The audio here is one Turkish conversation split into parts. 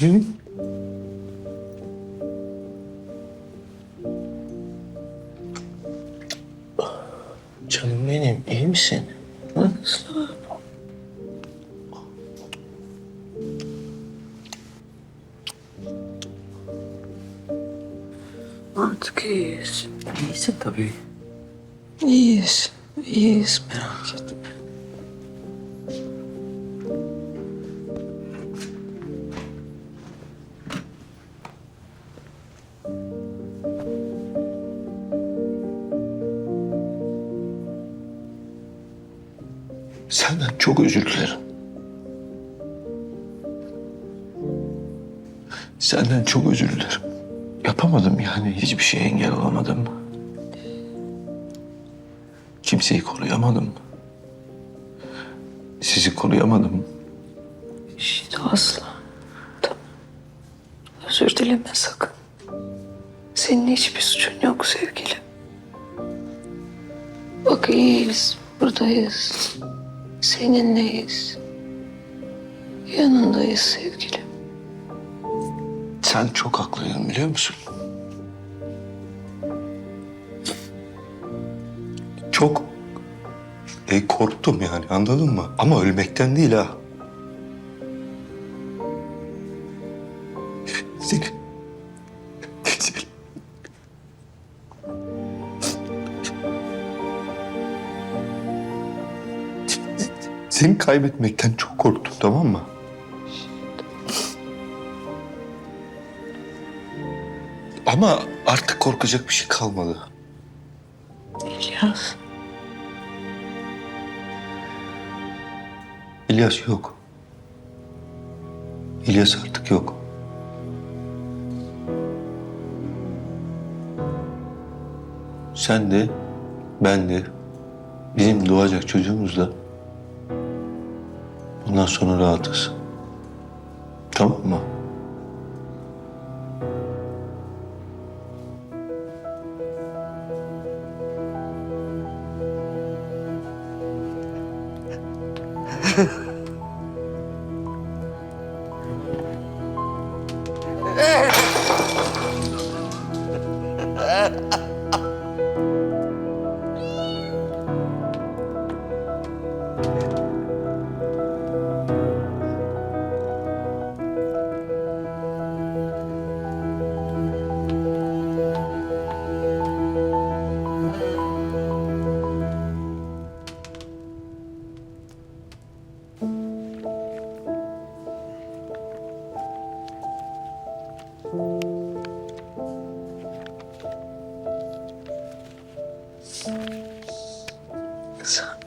Hı? Canım benim, iyi misin? Nasıl? Artık iyiyiz. İyisin tabii. İyiyiz. İyiyiz merak etme. Çok özür dilerim. Senden çok özür dilerim. Yapamadım yani hiçbir şeye engel olamadım. Kimseyi koruyamadım. Sizi koruyamadım. İşte asla. Tamam. Özür dileme sakın. Senin hiçbir suçun yok sevgilim. Bak iyiyiz. Buradayız. Seninleyiz. Yanındayız sevgilim. Sen çok haklıydın biliyor musun? Çok e, korktum yani anladın mı? Ama ölmekten değil ha. Kaybetmekten çok korktum tamam mı? Ama artık korkacak bir şey kalmadı. İlyas. İlyas yok. İlyas artık yok. Sen de, ben de, bizim doğacak çocuğumuz da bundan sonra rahatız. Tamam mı? Sen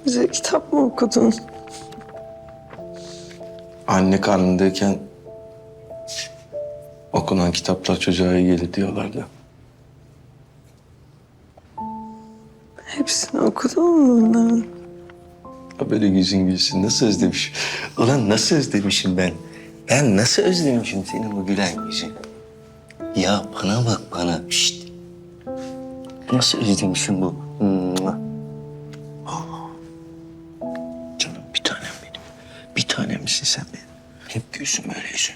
bize kitap mı okudun? Anne karnındayken okunan kitaplar çocuğa iyi gelir diyorlardı. Hepsini okudun mu bunların? Ha Böyle yüzün gülsün. Nasıl özlemişim. Ulan nasıl özlemişim ben. Ben nasıl özlemişim senin bu gülen yüzünü. Ya bana bak bana. Şşt. Nasıl özlemişim bu. Mua. Yüzün.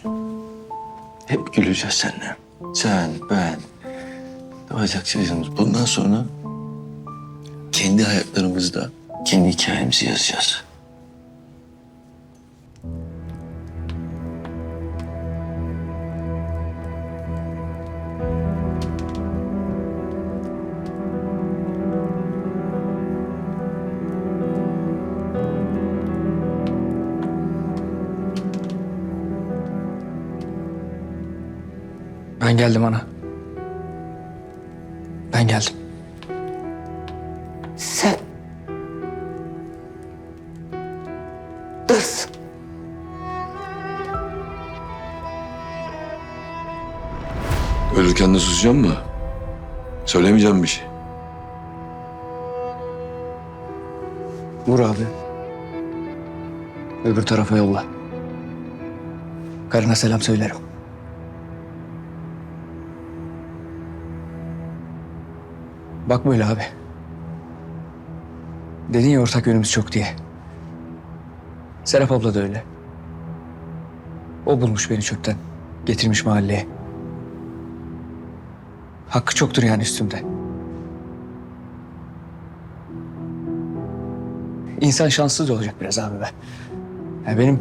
Hep güleceğiz seninle. Sen, ben, doğacak çocuğumuz. Bundan sonra kendi hayatlarımızda kendi hikayemizi yazacağız. Ben geldim ana. Ben geldim. Sen... Nasıl? Ölürken de susacağım mı? Söylemeyeceğim bir şey. Vur abi. Öbür tarafa yolla. Karına selam söylerim. Bak böyle abi. Dedin ya ortak yönümüz çok diye. Serap abla da öyle. O bulmuş beni çöpten. Getirmiş mahalleye. Hakkı çoktur yani üstümde. İnsan şanssız olacak biraz abi be. Ya benim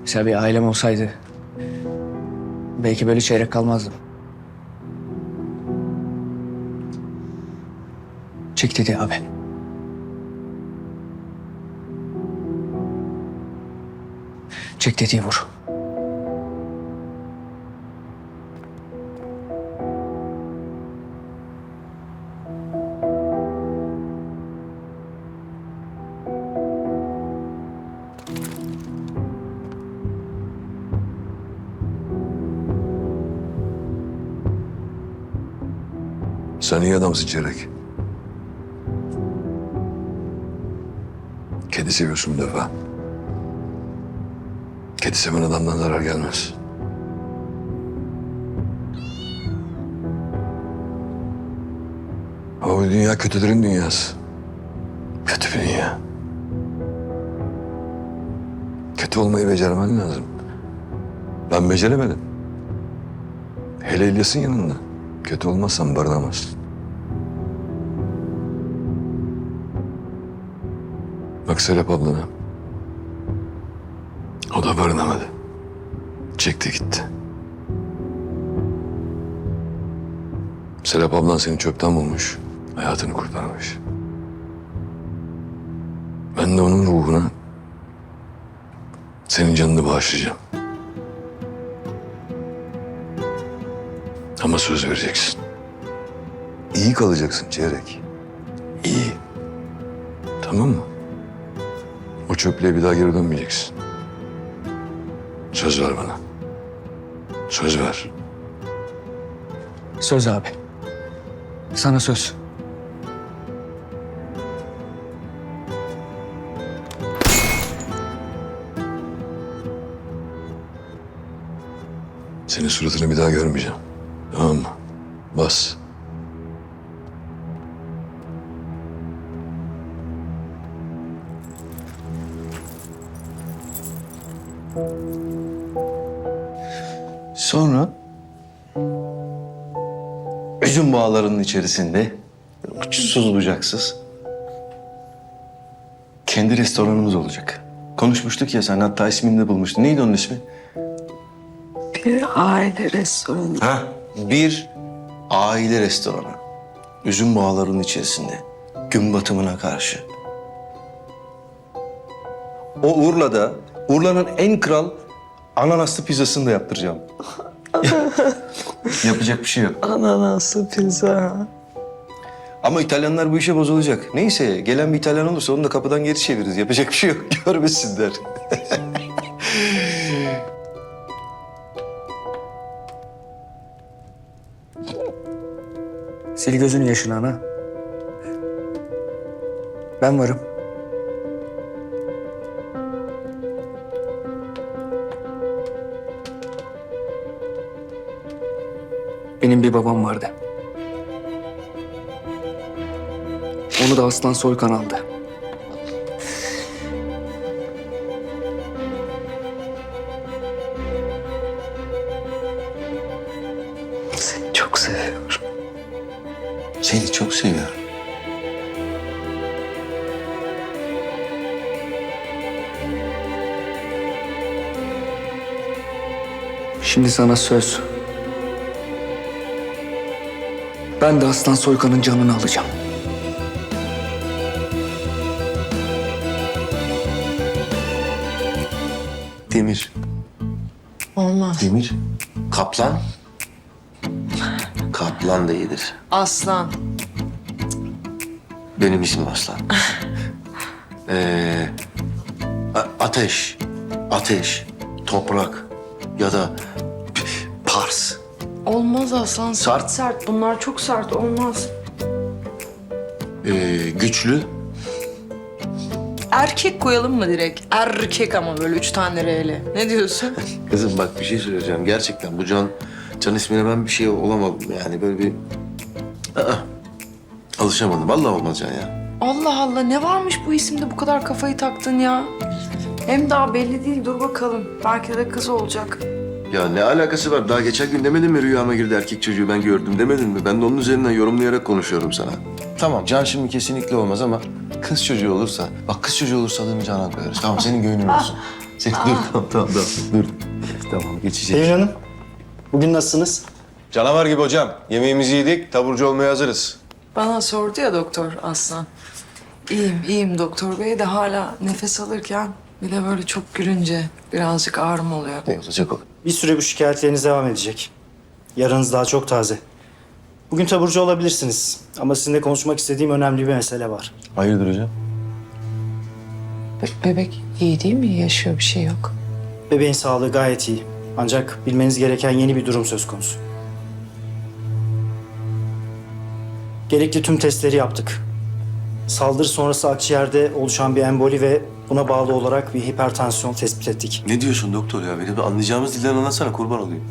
mesela bir ailem olsaydı belki böyle çeyrek kalmazdım. Çek dedi abi. Çek dediği vur. Sen iyi adamsın Çeyrek. Kedi seviyorsun bir defa. Kedi seven adamdan zarar gelmez. Ama bu dünya kötülerin dünyası. Kötü bir dünya. Kötü olmayı becermen lazım. Ben beceremedim. Hele İlyas'ın yanında. Kötü olmazsan barınamazsın. Bak Serap ablana. O da barınamadı. Çekti gitti. Serap ablan seni çöpten bulmuş. Hayatını kurtarmış. Ben de onun ruhuna senin canını bağışlayacağım. Ama söz vereceksin. İyi kalacaksın Çeyrek. İyi. Tamam mı? Çöplüğe bir daha geri dönmeyeceksin. Söz ver bana. Söz ver. Söz abi. Sana söz. Senin suratını bir daha görmeyeceğim. Tamam mı? Bas. Üzüm bağlarının içerisinde uçsuz bucaksız kendi restoranımız olacak. Konuşmuştuk ya sen hatta ismini de bulmuştun. Neydi onun ismi? Bir aile restoranı. Ha, bir aile restoranı. Üzüm bağlarının içerisinde. Gün batımına karşı. O Urla'da, Urla'nın en kral ananaslı pizzasını da yaptıracağım. Yapacak bir şey yok. Ananaslı pizza. Ama İtalyanlar bu işe bozulacak. Neyse gelen bir İtalyan olursa onu da kapıdan geri çeviririz. Yapacak bir şey yok. Görmesinler. Sil gözünün yaşını ana. Ben varım. Benim bir babam vardı. Onu da Aslan Soykan aldı. Seni çok seviyorum. Seni çok seviyorum. Şimdi sana söz. Ben de Aslan Soykan'ın canını alacağım. Demir. Olmaz. Demir. Kaplan. Kaplan da iyidir. Aslan. Benim ismim Aslan. ee, ateş. Ateş. Toprak. Ya da. Olmaz aslan. Sart. Sert sert. Bunlar çok sert. Olmaz. Ee, güçlü. Erkek koyalım mı direkt? Erkek ama böyle üç tane R'li. Ne diyorsun? Kızım bak bir şey söyleyeceğim. Gerçekten bu Can, Can ismine ben bir şey olamadım. Yani böyle bir... Aa, alışamadım. Vallahi olmaz Can ya. Allah Allah ne varmış bu isimde bu kadar kafayı taktın ya? Hem daha belli değil. Dur bakalım. Belki de kız olacak. Ya ne alakası var? Daha geçen gün demedin mi rüyama girdi erkek çocuğu ben gördüm demedin mi? Ben de onun üzerinden yorumlayarak konuşuyorum sana. Tamam Can şimdi kesinlikle olmaz ama kız çocuğu olursa, bak kız çocuğu olursa adını Canan koyarız. Tamam senin gönlün olsun. Sen, dur tamam tamam tamam dur. Tamam geçecek. Sevin Hanım, bugün nasılsınız? Canavar gibi hocam. Yemeğimizi yedik, taburcu olmaya hazırız. Bana sordu ya doktor Aslan. İyiyim, iyiyim doktor bey de hala nefes alırken bir de böyle çok gülünce birazcık ağrım oluyor. Ne olacak o? Bir süre bu şikayetleriniz devam edecek. Yaranız daha çok taze. Bugün taburcu olabilirsiniz. Ama sizinle konuşmak istediğim önemli bir mesele var. Hayırdır hocam? Be- bebek iyi değil mi? Yaşıyor bir şey yok. Bebeğin sağlığı gayet iyi. Ancak bilmeniz gereken yeni bir durum söz konusu. Gerekli tüm testleri yaptık. Saldırı sonrası akciğerde oluşan bir emboli ve buna bağlı olarak bir hipertansiyon tespit ettik. Ne diyorsun doktor ya? Benim anlayacağımız dilden anlatsana kurban olayım.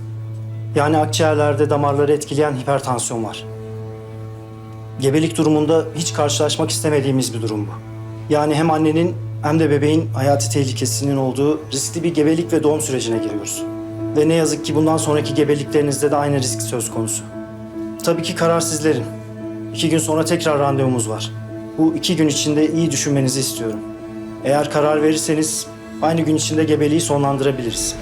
Yani akciğerlerde damarları etkileyen hipertansiyon var. Gebelik durumunda hiç karşılaşmak istemediğimiz bir durum bu. Yani hem annenin hem de bebeğin hayati tehlikesinin olduğu riskli bir gebelik ve doğum sürecine giriyoruz. Ve ne yazık ki bundan sonraki gebeliklerinizde de aynı risk söz konusu. Tabii ki karar sizlerin. İki gün sonra tekrar randevumuz var. Bu iki gün içinde iyi düşünmenizi istiyorum. Eğer karar verirseniz aynı gün içinde gebeliği sonlandırabiliriz.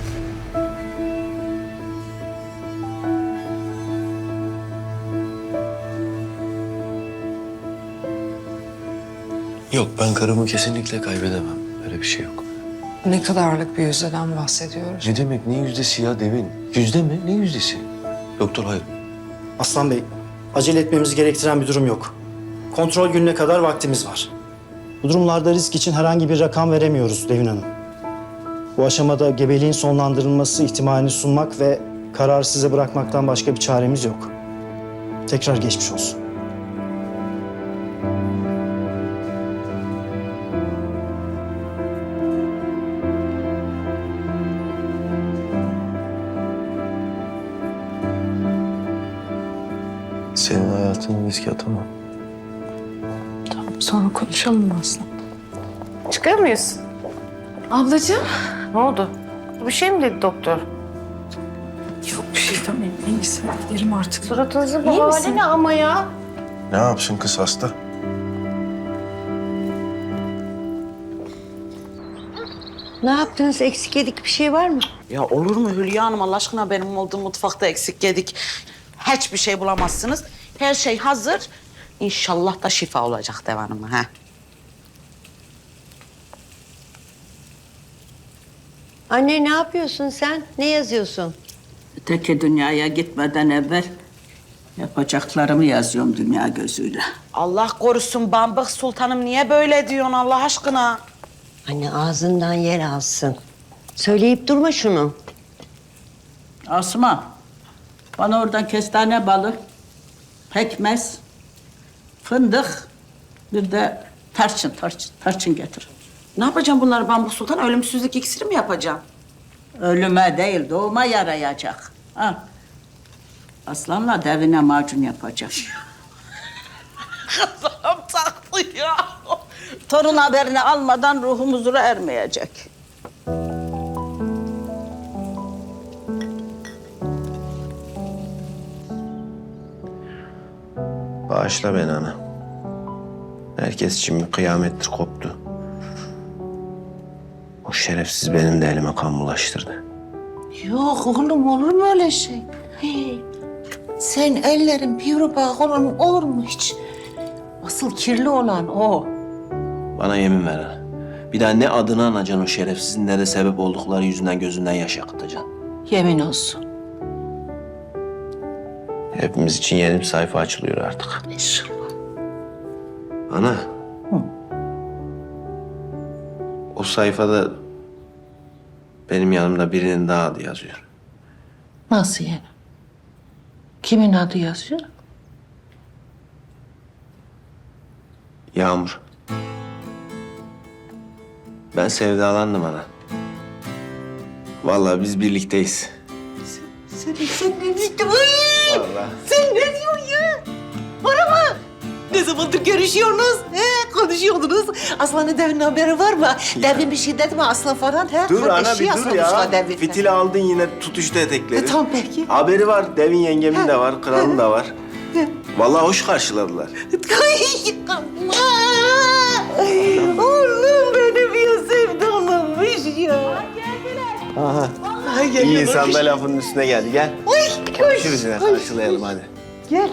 Yok ben karımı kesinlikle kaybedemem. Öyle bir şey yok. Ne kadarlık bir yüzdeden bahsediyoruz? Ne demek ne yüzdesi ya Devin? Yüzde mi? Ne yüzdesi? Doktor hayır. Aslan Bey, acele etmemizi gerektiren bir durum yok. Kontrol gününe kadar vaktimiz var. Bu durumlarda risk için herhangi bir rakam veremiyoruz Devin Hanım. Bu aşamada gebeliğin sonlandırılması ihtimalini sunmak ve kararı size bırakmaktan başka bir çaremiz yok. Tekrar geçmiş olsun. Senin hayatını riske atamam. Sonra konuşalım mı Aslan? Çıkıyor muyuz? Ablacığım. Ne oldu? Bir şey mi dedi doktor? Yok bir şey tamam. Neyse gidelim artık. Suratınızın bu hali ne ama ya? Ne yapsın kız hasta? Ne yaptınız? Eksik yedik bir şey var mı? Ya olur mu Hülya Hanım Allah aşkına benim olduğum mutfakta eksik yedik. Hiçbir şey bulamazsınız. Her şey hazır. İnşallah da şifa olacak devamlı ha. Anne ne yapıyorsun sen? Ne yazıyorsun? Öteki dünyaya gitmeden evvel yapacaklarımı yazıyorum dünya gözüyle. Allah korusun Bambık Sultanım niye böyle diyorsun Allah aşkına? Anne ağzından yer alsın. Söyleyip durma şunu. Asma, bana oradan kestane balı, pekmez, fındık, bir de tarçın, tarçın, tarçın getir. Ne yapacağım bunları Bambık Sultan? Ölümsüzlük iksiri mi yapacağım? Ölüme değil, doğuma yarayacak. Ha. Aslanla devine macun yapacak. Kızım taktı ya. Torun haberini almadan ruhum huzura ermeyecek. Bağışla beni ana. Herkes için bir kıyamettir koptu. O şerefsiz benim de elime kan bulaştırdı. Yok oğlum olur mu öyle şey? Hey, sen ellerin bir bağ olur mu, olur mu hiç? Asıl kirli olan o. Bana yemin ver ana. Bir daha ne adını anacaksın o şerefsizin ne de sebep oldukları yüzünden gözünden yaş akıtacaksın. Yemin olsun. Hepimiz için yeni bir sayfa açılıyor artık. İnşallah. Ana. O sayfada benim yanımda birinin daha adı yazıyor. Nasıl yani? Kimin adı yazıyor? Yağmur. Ben sevdalandım ana. Vallahi biz birlikteyiz. Sen, sen ne diyorsun? Sen ne diyorsun ya? Bana mı? Kız zamandır görüşüyorsunuz? He, konuşuyordunuz. Aslan'ın Devin'in haberi var mı? Devin bir şey dedi mi Aslan falan? He? Dur ana bir dur ya. Devin. Fitili aldın yine tutuştu etekleri. E, tamam peki. Haberi var. Devin yengemin de var. Kralın da var. Vallahi hoş karşıladılar. Ay! Oğlum benim ya sevdalımmış ya. Aha. Ay, İyi geliyor, insan da lafının üstüne geldi. Gel. Görüşürüz yine. Karşılayalım hadi. Gel.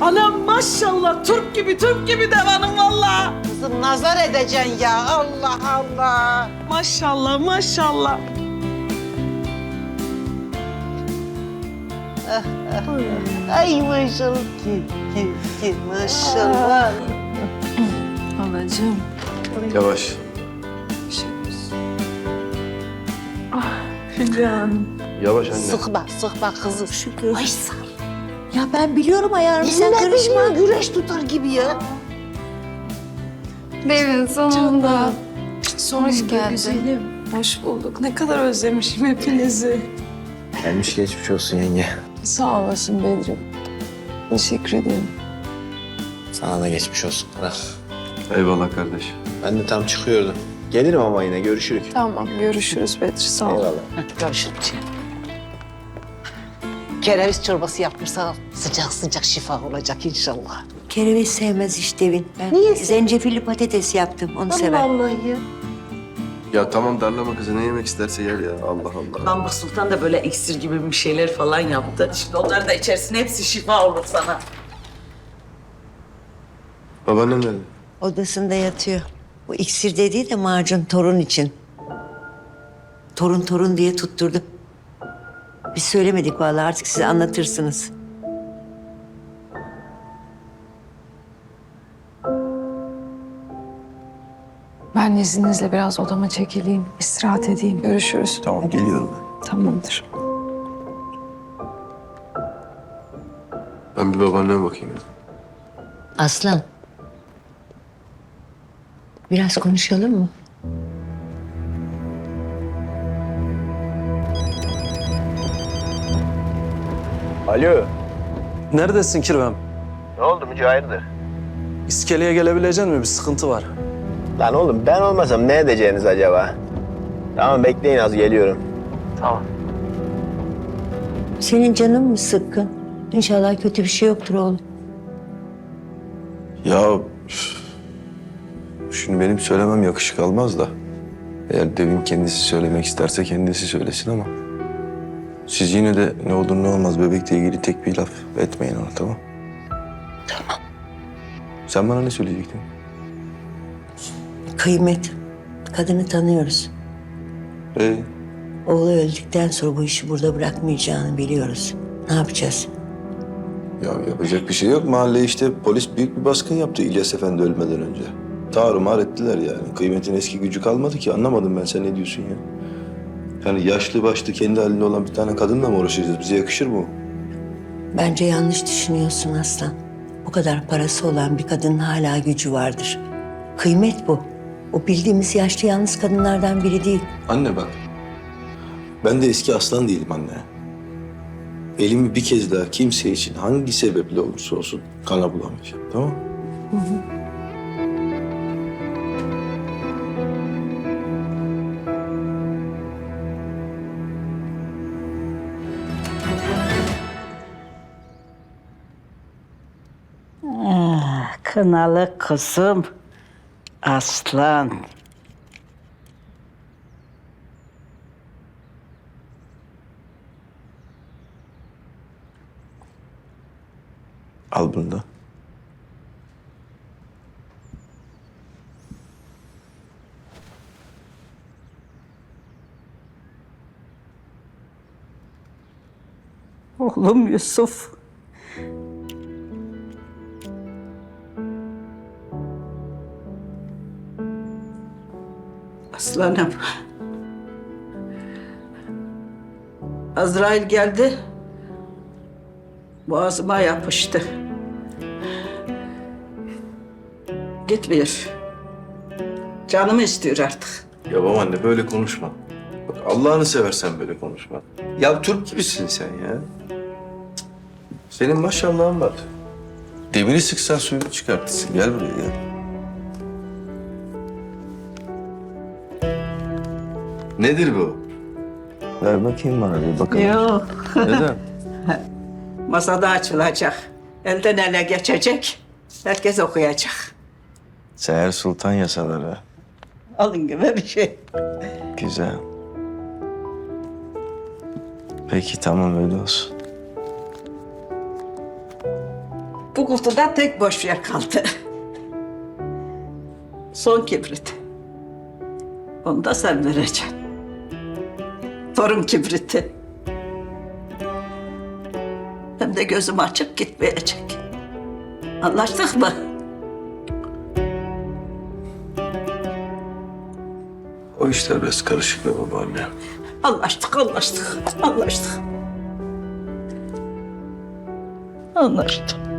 Anam maşallah Türk gibi Türk gibi devanım valla. Kızım nazar edeceksin ya. Allah Allah. Maşallah maşallah. Ay maşallah. Kim, kim, kim, maşallah. Anacığım. Yavaş. Yavaş anne. Sıkma, sıkma kızım. Şükür. Ay sağ Ya ben biliyorum ayarını sen karışma. güreş tutar gibi ya. Devin sonunda. Hoş geldin. Güzelim. Hoş bulduk. Ne kadar özlemişim hepinizi. Gelmiş geçmiş olsun yenge. Sağ olasın Bedrim. Teşekkür ederim. Sana da geçmiş olsun. Eyvallah kardeş. Ben de tam çıkıyordum. Gelirim ama yine görüşürük. Tamam görüşürüz Bedri. Sağ ol. Eyvallah. Görüşürüz canım. Kereviz çorbası yapmışsan sıcak sıcak şifa olacak inşallah. Kereviz sevmez işte Devin. Ben Niye? zencefilli patates yaptım. Onu sever. Allah ya. Ya tamam darlama kızı ne yemek isterse yer ya. Allah Allah. Pamuk Sultan da böyle iksir gibi bir şeyler falan yaptı. Şimdi onları da içersin hepsi şifa olur sana. Babaannem nerede? Odasında yatıyor. Bu iksir dediği de macun torun için. Torun torun diye tutturdum. Biz söylemedik vallahi artık size anlatırsınız. Ben izninizle biraz odama çekileyim. istirahat edeyim. Görüşürüz. Tamam geliyorum Tamamdır. ben. Ben bir babaanneme bakayım. Aslan. Biraz konuşalım mı? Alo. Neredesin Kirvem? Ne oldu Mücahir'dir? İskeleye gelebilecek mi? Bir sıkıntı var. Lan oğlum ben olmasam ne edeceğiniz acaba? Tamam bekleyin az geliyorum. Senin canın mı sıkkın? İnşallah kötü bir şey yoktur oğlum. Şimdi benim söylemem yakışık almaz da. Eğer Devin kendisi söylemek isterse kendisi söylesin ama. Siz yine de ne olur ne olmaz bebekle ilgili tek bir laf etmeyin ona tamam? Tamam. Sen bana ne söyleyecektin? Kıymet. Kadını tanıyoruz. Ee, Oğlu öldükten sonra bu işi burada bırakmayacağını biliyoruz. Ne yapacağız? ya yapacak bir şey yok. Mahalle işte polis büyük bir baskın yaptı İlyas Efendi ölmeden önce. Tarumar ettiler yani. Kıymetin eski gücü kalmadı ki. Anlamadım ben sen ne diyorsun ya? Yani yaşlı başlı kendi halinde olan bir tane kadınla mı uğraşacağız? Bize yakışır mı o? Bence yanlış düşünüyorsun Aslan. Bu kadar parası olan bir kadının hala gücü vardır. Kıymet bu. O bildiğimiz yaşlı yalnız kadınlardan biri değil. Anne bak. Ben de eski aslan değilim anne. Elimi bir kez daha kimse için hangi sebeple olursa olsun kana bulamayacağım. Tamam mı? Kınalı kızım. Aslan. Al bunu da. Oğlum Yusuf. Aslanım. Azrail geldi. Boğazıma yapıştı. Gitmiyor. Canımı istiyor artık. Ya babaanne böyle konuşma. Bak Allah'ını seversen böyle konuşma. Ya Türk gibisin sen ya. Senin maşallahın var. Demiri sıksan suyunu çıkartırsın. Gel buraya gel. Nedir bu? Ver bakayım bana bir bakalım. Yok. Neden? Masada açılacak. Elden ele geçecek. Herkes okuyacak. Seher Sultan yasaları. Alın gibi bir şey. Güzel. Peki tamam öyle olsun. Bu kutuda tek boş yer kaldı. Son kibrit. Onu da sen vereceksin. Torun kibriti. Hem de gözüm açık gitmeyecek. Anlaştık mı? O işler biraz karışık be babaanne. Anlaştık, anlaştık, anlaştık. Anlaştık.